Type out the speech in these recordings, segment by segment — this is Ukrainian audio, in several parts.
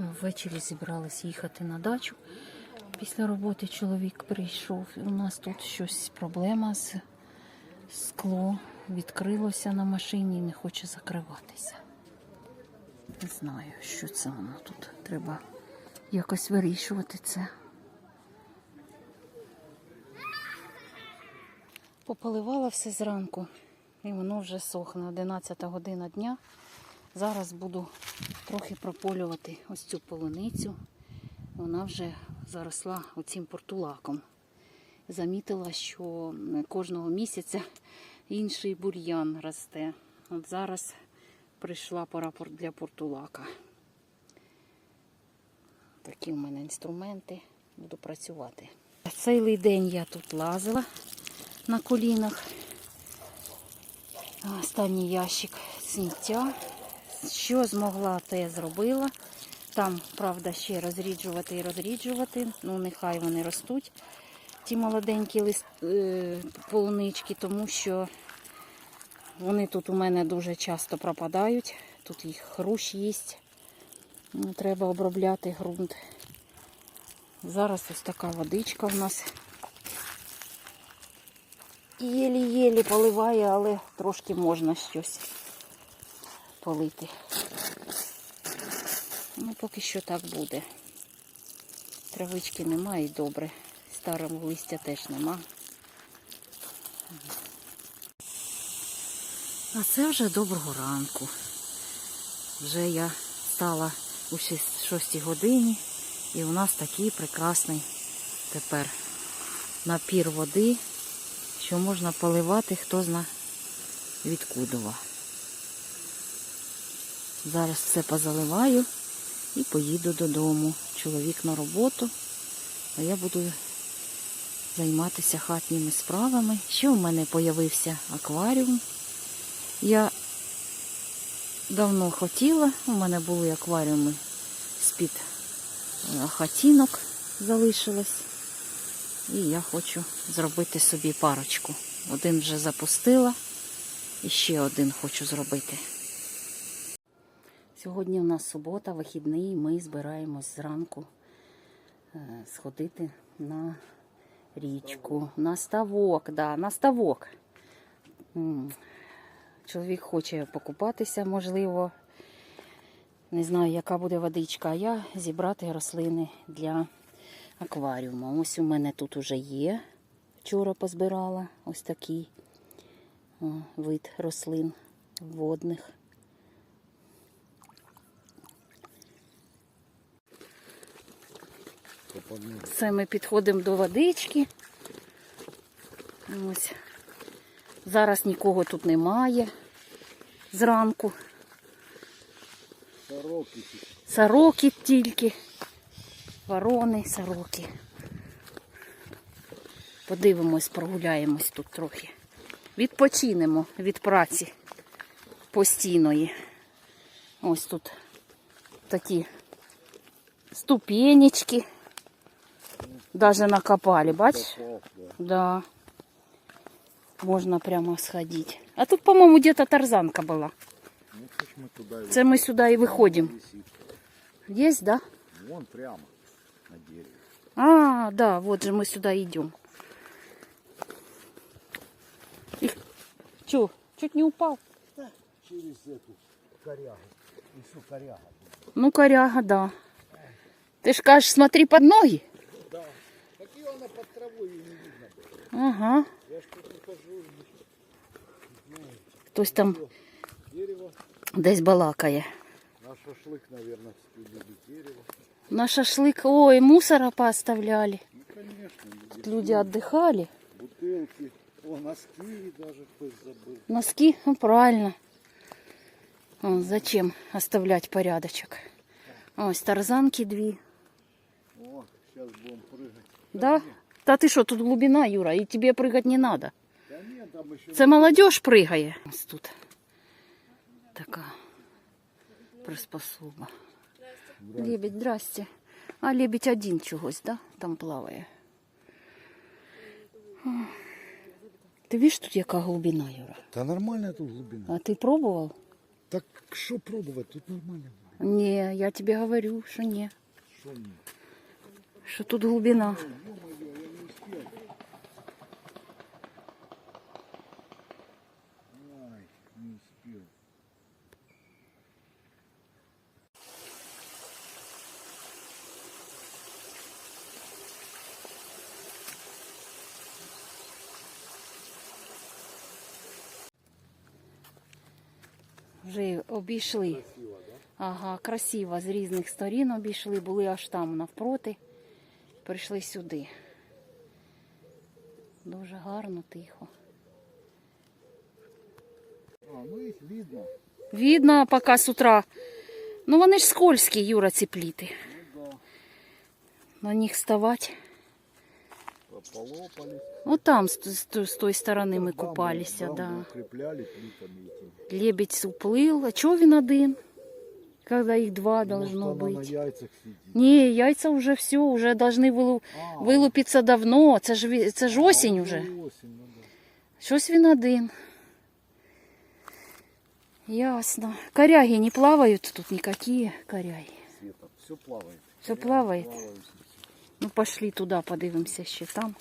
Ввечері зібралась їхати на дачу. Після роботи чоловік прийшов. У нас тут щось проблема з скло відкрилося на машині і не хоче закриватися. Не знаю, що це воно тут. Треба якось вирішувати це. Пополивала все зранку, і воно вже сохне. 11 година дня. Зараз буду трохи прополювати ось цю полуницю. Вона вже заросла оцим портулаком. Замітила, що кожного місяця інший бур'ян росте. От зараз прийшла пора пор- для портулака. Такі в мене інструменти. Буду працювати. Цілий день я тут лазила на колінах. Останній ящик сміття. Що змогла, те зробила. Там, правда, ще розріджувати і розріджувати. Ну, нехай вони ростуть. Ті молоденькі лист, е, полунички, тому що вони тут у мене дуже часто пропадають. Тут їх хрущ їсть. Ну, Треба обробляти ґрунт. Зараз ось така водичка в нас. Єлі-єлі поливає, але трошки можна щось полити. Ну, поки що так буде. Травички немає і добре. Старого листя теж нема. А це вже доброго ранку. Вже я стала у 6 годині і у нас такий прекрасний тепер напір води, що можна поливати хто зна відкудова. Зараз все позаливаю і поїду додому. Чоловік на роботу, а я буду займатися хатніми справами. Ще у мене з'явився акваріум. Я давно хотіла, у мене були акваріуми з-під е, хатінок залишилось. І я хочу зробити собі парочку. Один вже запустила, і ще один хочу зробити. Сьогодні у нас субота, вихідний, ми збираємось зранку е, сходити на річку, на ставок, да, на ставок. Чоловік хоче покупатися, можливо. Не знаю, яка буде водичка, а я зібрати рослини для акваріуму. Ось у мене тут уже є. Вчора позбирала ось такий вид рослин водних. Це ми підходимо до водички. Ось. Зараз нікого тут немає зранку. Сороки. Сороки тільки. Ворони, сороки. Подивимось, прогуляємось тут трохи. Відпочинемо від праці постійної. Ось тут такі ступенечки. Даже накопали? Попав, да. Можно прямо сходить. А тут, по-моему, где-то тарзанка была. Ну, це ми Це ми сюди і виходимо. висить. Есть, да? Вон прямо на дереві. А, да, вот же мы сюда идем. Чё, чуть не упал? Через эту корягу. Несу коряга. Ну, коряга, да. Ты ж кажешь, смотри под ноги. Да. Такі вона під травою не видно. Ага. Я ж тут хожу. Хтось там Дерево. десь балакає. На шашлик, наверное, спилили дерево. На шашлык, ой, мусора пооставляли. Ну, конечно. Тут люди отдыхали. Бутылки. О, носки даже хтось забыл. Носки, ну, правильно. О, зачем оставлять порядочек? Ось тарзанки дві. Сейчас будем прыгать. Да? Та ти що, тут глибина, Юра, і тебе пригати не треба. Да Це молодіж пригає. Ось тут така приспособа. Лебедь, здрасте. А лебедь один чогось, да? Там плаває. О. Ти бачиш тут яка глибина, Юра? Та нормальна тут глибина. А ти пробував? Так що пробувати? Тут нормальна глибина. Не, я тебе говорю, что не. Що ні? Что тут успел. Вже обійшли. Ага, красиво, з різних сторін обійшли, були аж там навпроти. Прийшли сюди. Дуже гарно, тихо. А, ну их видно. Видно поки з утра. Ну вони ж скользкі, Юра, ці пліти. Ну да. На них ставати. Полопались. Вот там, з, з, з тої сторони ми купалися, дамбу да. Лебедь уплыл. А чого він один? Когда их два Может, должно она на быть. яйцах сидит. Не, яйца уже все, уже должны вилу... А, вилупитися давно. Це ж, ві- це ж осінь ну, уже. Осень, ну да. Щось він один. Ясно. Коряги не плавають тут никакие коряги. Света, все плавает. Все плавает. Плавает. Ну пошли туди, подивимося ще там.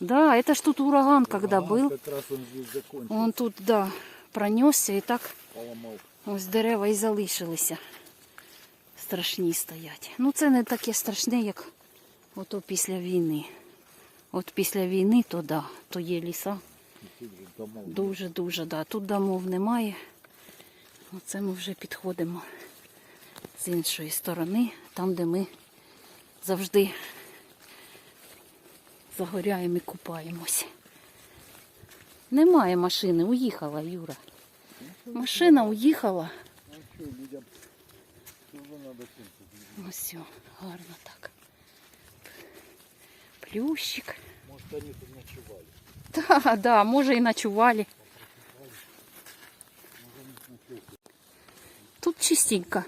Да, это ж тут ураган, когда Ага, был. Как раз он здесь закончил. Он тут, да, пронесся і так ось дерева і залишилися. Страшні стоять. Ну це не таке страшне, як ото після війни. От після війни, то да, то є ліса. Дуже-дуже, да. Тут домов немає. Оце ми вже підходимо з іншої сторони, там, де ми завжди загоряємо і купаємось. Немає машини, уїхала, Юра. Машина уїхала. Ось гарно так. Плющик. Может, они тут ночевали. Да, да, може і ночували. Тут чистенько.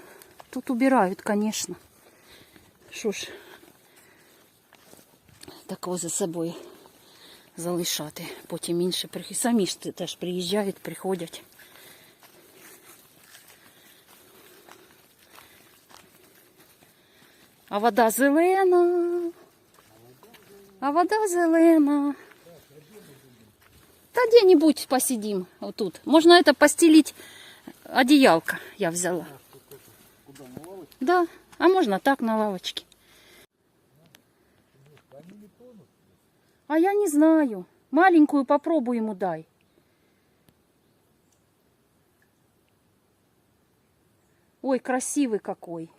Тут убирають, конечно. Що ж, такого за собою залишати. Потім інші прихи- самі ж те- теж приїжджають, приходять. А вода зелена. А вода зелена. Да где-нибудь посидим вот тут. Можно это постелить одеялко я взяла. Куда, на лавочку? Да, а можно так на лавочке. А я не знаю. Маленькую попробуй ему дай. Ой, красивый какой.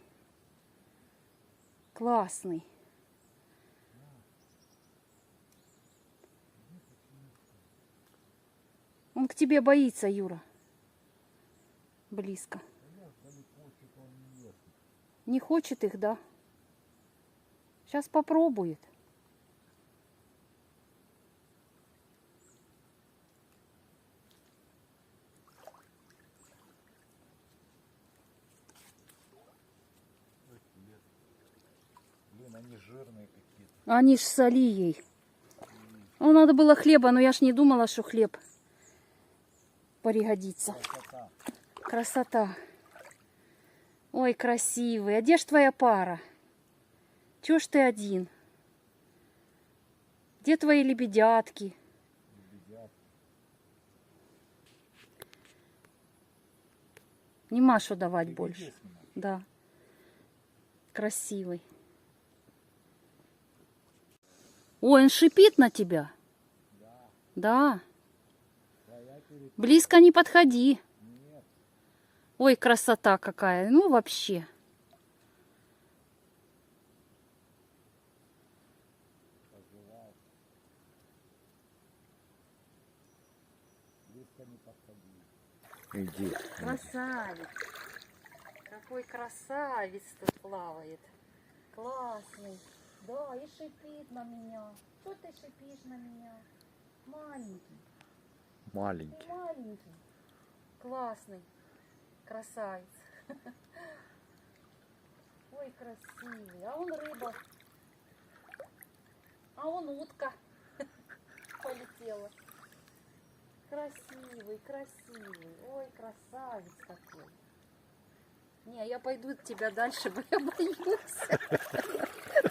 Классный. Он к тебе боится, Юра. Близко. Не хочет их, да? Сейчас попробует. Они ж с Алией. Ну, надо было хлеба, но я ж не думала, что хлеб пригодится. Красота. Красота. Ой, красивый. А где ж твоя пара? Чего ж ты один? Где твои лебедятки? Лебедят. Нема что давать Ты больше. снимаешь? Да. Красивый. Ой, он шипит на тебя. Да. Перед... Близко не подходи. Нет. Ой, красота какая. Ну, вообще. Пожелал. Близко не подходи. Иди. Красавец. Какой красавец тут плавает. Классный. Да, и шипит на меня. Что ты шипишь на меня? Маленький. Маленький. маленький. Классный. Красавец. Ой, красивый. А он рыба. А он утка. Полетела. красивый, красивый. Ой, красавец какой. Не, я пойду от тебя дальше, я боюсь.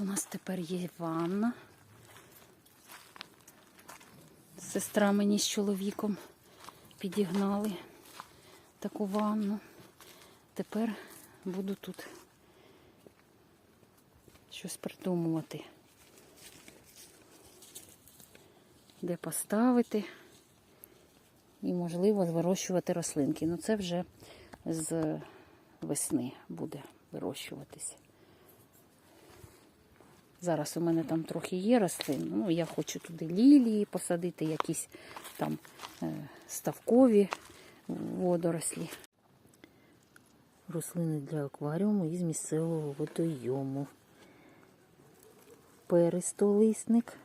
У нас тепер є ванна. Сестра мені з чоловіком підігнали таку ванну. Тепер буду тут щось придумувати. Де поставити і, можливо, вирощувати рослинки. Ну це вже з весни буде вирощуватися. Зараз у мене там трохи є рослин. Ну, я хочу туди лілії посадити, якісь там е, ставкові водорослі. Рослини для акваріуму із місцевого водойому. Перистолисник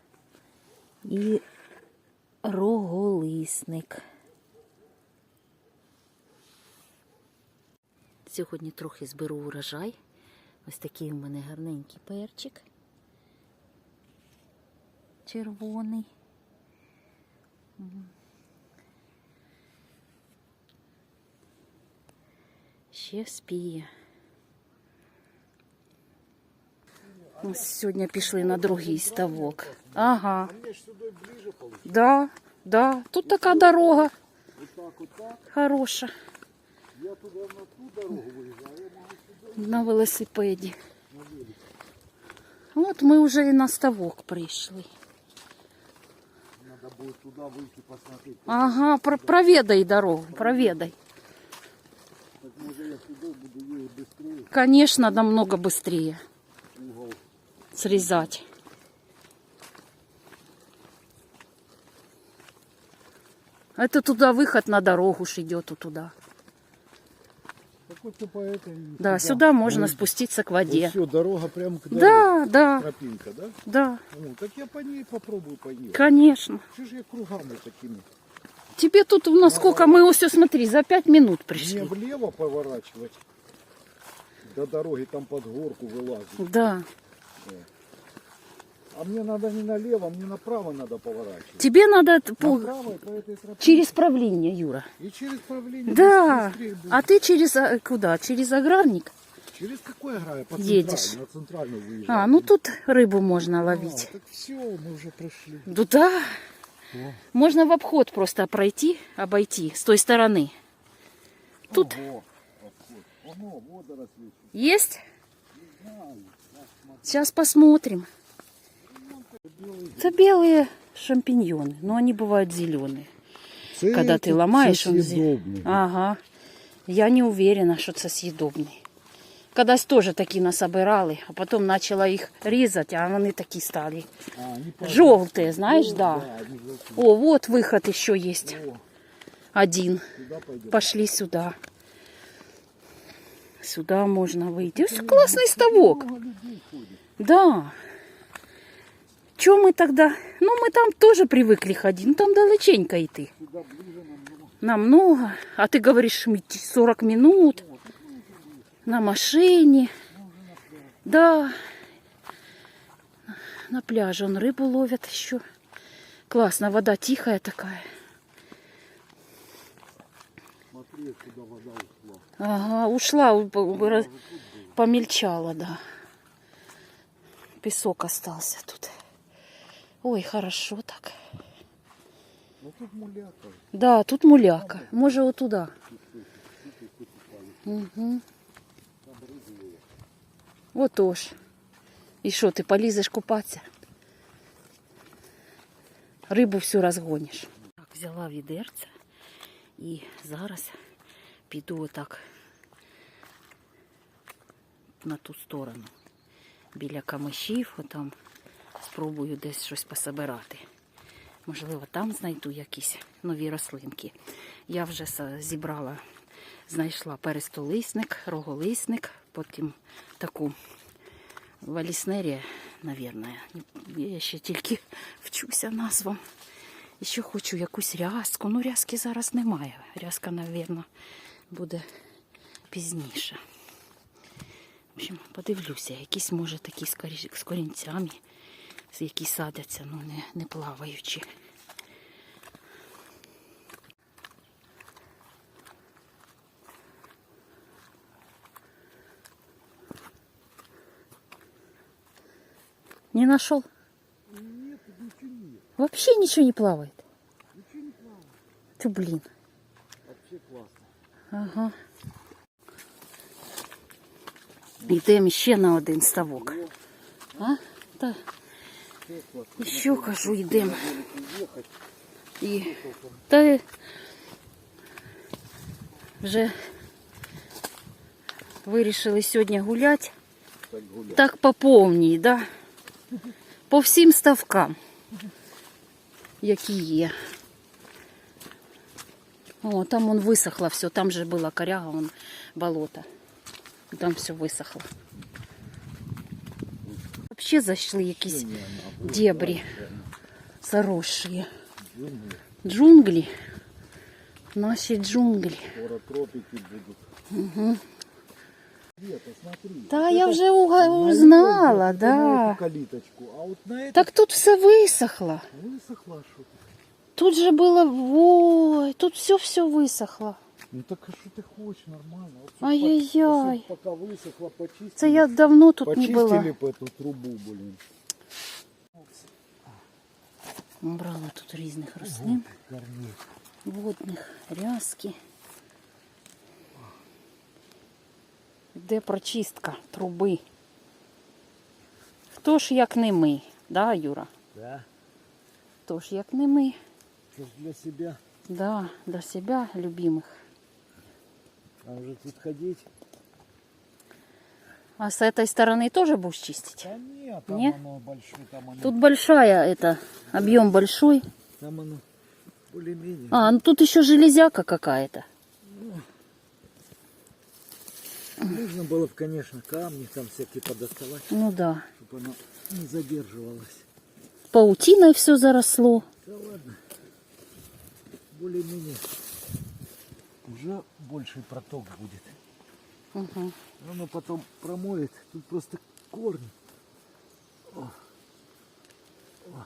і роголисник. Сьогодні трохи зберу урожай. Ось такий у мене гарненький перчик. Червоний. Ще спіє. Ось сьогодні пішли на другий ставок. Ага. Да, да. Тут така дорога хороша. Я туда на ту дорогу сюда На велосипеді. От ми вже і на ставок прийшли Надо будет туда выйти посмотреть. Ага, про- проведай дорогу, проведай. Так может я сюда буду ехать быстрее. Конечно, намного быстрее Угол. срезать. Это туда выход на дорогу ж идет вот туда. Так вот ты по этой... Да, сюда можно спуститься к воде. Все, дорога прямо к дороге. Да, да, Тропинка, да? да, Ну, так я по ней попробую поехать. конечно. Что же я кругами такими? Тебе тут у нас сколько мы все смотри, за пять минут Мне пришли. влево поворачивать до дороги, там под горку вылазить. Да. А мне надо не налево, мне направо надо поворачивать. Тебе надо по- этой через правление, Юра. И через правление. Да. А ты через а, куда? Через аграрник? Через какой аграй? По Едешь. на центральную выезжаю. А, ну тут рыбу можно А, ловить. так все, мы уже пришли. Ну да. О. Можно в обход просто пройти, обойти с той стороны. Тут Ого, обход. Оно, водоросли. есть? Сейчас посмотрим. Это белые шампиньоны, но они бывают зеленые. Когда ты ломаешь, он зе- Ага. Я не уверена, що це съедобний. Кадись теж такі насобирали, а потім почала їх різати, а вони такі стали. А, они по- Желтые, знаешь, да. Да, они желтые. О, вот выход еще есть. О, Один. сюда пойдем. Пошли сюда. Сюда можно выйти. Ось классный ставок. Много людей ходит. Да. Чем мы тогда? Ну, мы там тоже привыкли ходить. Ну, там далеченько идти. Намного. А ты говоришь, идти 40 минут на машине. Да. На пляже он рыбу ловят еще. Классно, вода тихая такая. Ушла. Ага, ушла, помельчала, да. Песок остался тут. Ой, хорошо так. Ну тут муляка. Да, тут муляка. Може отуда. Угу. Отож. І що, ти полізеш купатися? Рибу всю розгониш. Так, взяла відерце і зараз піду отак на ту сторону. Біля камишів, отам Спробую десь щось пособирати. Можливо, там знайду якісь нові рослинки. Я вже зібрала, знайшла перестолисник, роголисник, потім таку валіснерія, мабуть. Я ще тільки вчуся назвам. І ще хочу якусь рязку. Ну, рязки зараз немає. Рязка, мабуть, буде пізніше. В общем, подивлюся, якісь, може, такі з корінцями, які садяться, ну не, не плаваючи. Не нашел? Нет, ничего нет. Вообще ничего не плавает. Ничего не плавает. Ты, блин. Вообще классно. Ага. Йдемо ще на один ставок. А? Та, Классно. ще кажу, йдемо. І та вже вирішили сьогодні гуляти. Так гулять. Так по повній, да? По всім ставкам, які є. О, там он висохло все, там же була коряга, вон болото. Там все висохло. Вообще зайшли якісь Не, она будет, дебри да, заросшие. джунгли. Джунглі. Наші джунглі. Скоро тропики будут. Угу. Света, смотри. Та Вот я это вже уга- на узнала, эту- это на да. эту калиточку. А вот на это Так тут все висохло. высохло что-то. Тут же было, ой, тут все-все высохло. Ну так а что ты хочешь, нормально. Вот всё Ай-яй-яй. по- всё Пока высохло, почистили. Це я давно тут не Почистили була. бы эту трубу, блин. Брала тут різних рослин, Корней. водних, рязки. Де прочистка труби? Хто ж як не ми, да, Юра? Да. Хто ж як не ми? Что ж для себя. Да, для себя любимых. А уже тут ходить? А с этой стороны тоже будешь чистить? Да нет, там Не? оно большое, там оно, Тут большая, это, объем большой. там оно более-менее. А, ну тут еще железяка какая-то. Нужно было бы, конечно, камни там всякие подоставать, Ну да. чтобы оно не задерживалось. Паутиной все заросло. Да ладно. Более-менее. Уже больший проток будет. Угу. Оно потом промоет. Тут просто корни. О. О.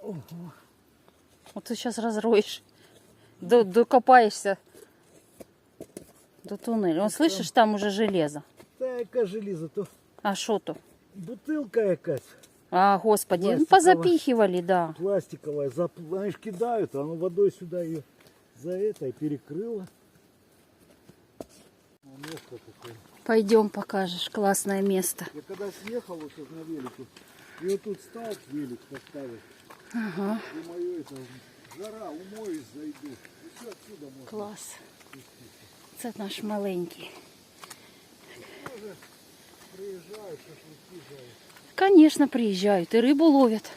О. Вот ты сейчас разроешь. До- докопаешься до туннеля. Он, слышишь, там уже железо. Та яка желізо, то А что то? бутилка якась А, господи, ну, позапихивали, да. пластиковая. Зап... Знаешь, кидают, а оно водой сюда ее за это и перекрыло. Такое. Пойдем покажешь. Классное место. Я когда съехал вот сейчас на велике, и вот тут стал велик поставил. Ага. Думаю, это жара, умоюсь, зайду. И все отсюда можно. Клас. Це наш маленький. Тоже приезжаю, шашлыки жарят. Конечно, приезжают и рыбу ловят.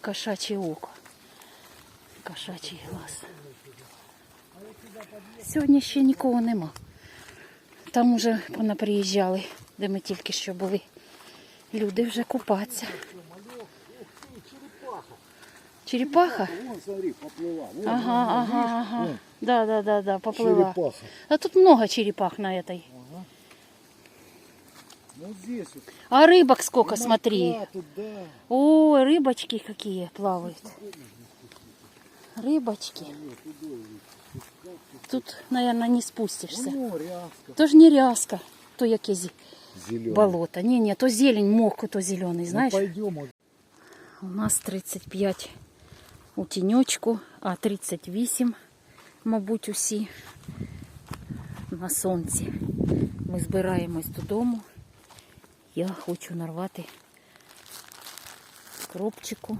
Кошачье око. Кошачий глаз. Сьогодні ще нікого нема. Там уже понаприїжджали, де ми тільки що були. Люди вже купаться. Черепаха? Вон, смотри, поплыла. Вон, Ага, вон, ага, видишь? ага. Вон, Да, да, да, да, поплыла. черепаха. А тут много черепах на этой. Ага. Вот здесь вот. А рыбок сколько, И смотри. морька тут, да. Ой, рыбочки какие плавают. Рыбочки. Тут, наверное, не спустишься. Вон ряска. То ж не ряска, то яке зі- Зеленый. болото. Ні, ні, то зелень, мох, то зелений, знаєш. Ну, пойдем. вот. У нас 35 у тіньочку, а 38, мабуть, усі на сонці. Ми збираємось додому. Я хочу нарвати кропчику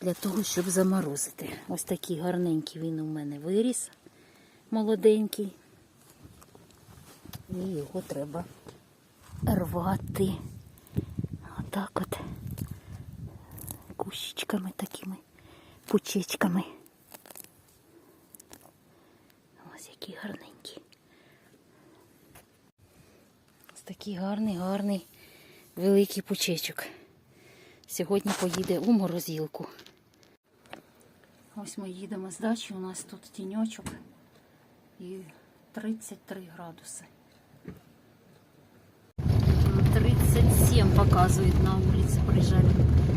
для того, щоб заморозити. Ось такий гарненький він у мене виріс. молоденький. І його треба рвати. Отак от. Кущичками такими, пучечками. Ось який гарненький. Ось такий гарний, гарний великий пучечок. Сьогодні поїде у морозилку. Ось ми їдемо з дачі, у нас тут тіньочок і 33 градуси. 37 показует на улице приезжали.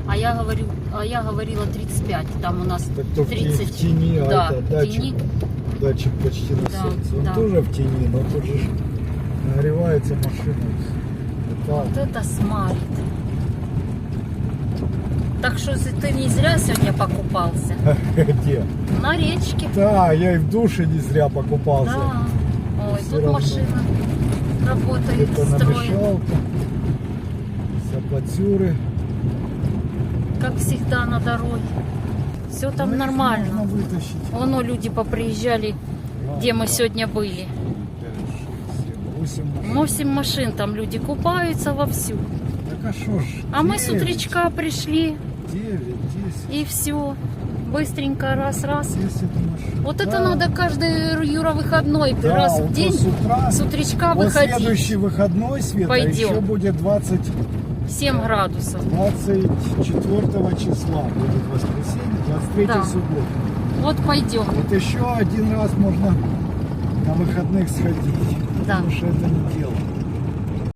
А я говорю, а я говорила 35. Там у нас Так то в, те- 30. в а да, это датчик, датчик почти на Да, солнце. Он да. тоже в тени, но тут же ж нагревается машина. Вот Вот так. это смарит. Так что ты не зря сегодня покупался. Где? На речке. Да, я и в душе не зря покупался. Да. Ой, Всё тут равно. машина работает, Это строит. Сапатюры. Как всегда на дороге. Все там Ну, нормально. Вон люди поприезжали, где мы сегодня были. Два, пять, шесть, семь, Восемь машин. Восемь машин, там люди купаются вовсю. Так а что ж? А мы с утречка пришли, Девять, десять. и все. Быстренько раз-раз. Вот это Да. надо каждый Юра выходной Да, раз в день с утра. с утречка Вот выходить. следующий выходной, Света, Пойдем. еще будет 20, 7 градусов. 24 числа. Будет воскресенье, 23 Да. суббота. Вот пойдем. Вот еще один раз можно на выходных сходить. 五十分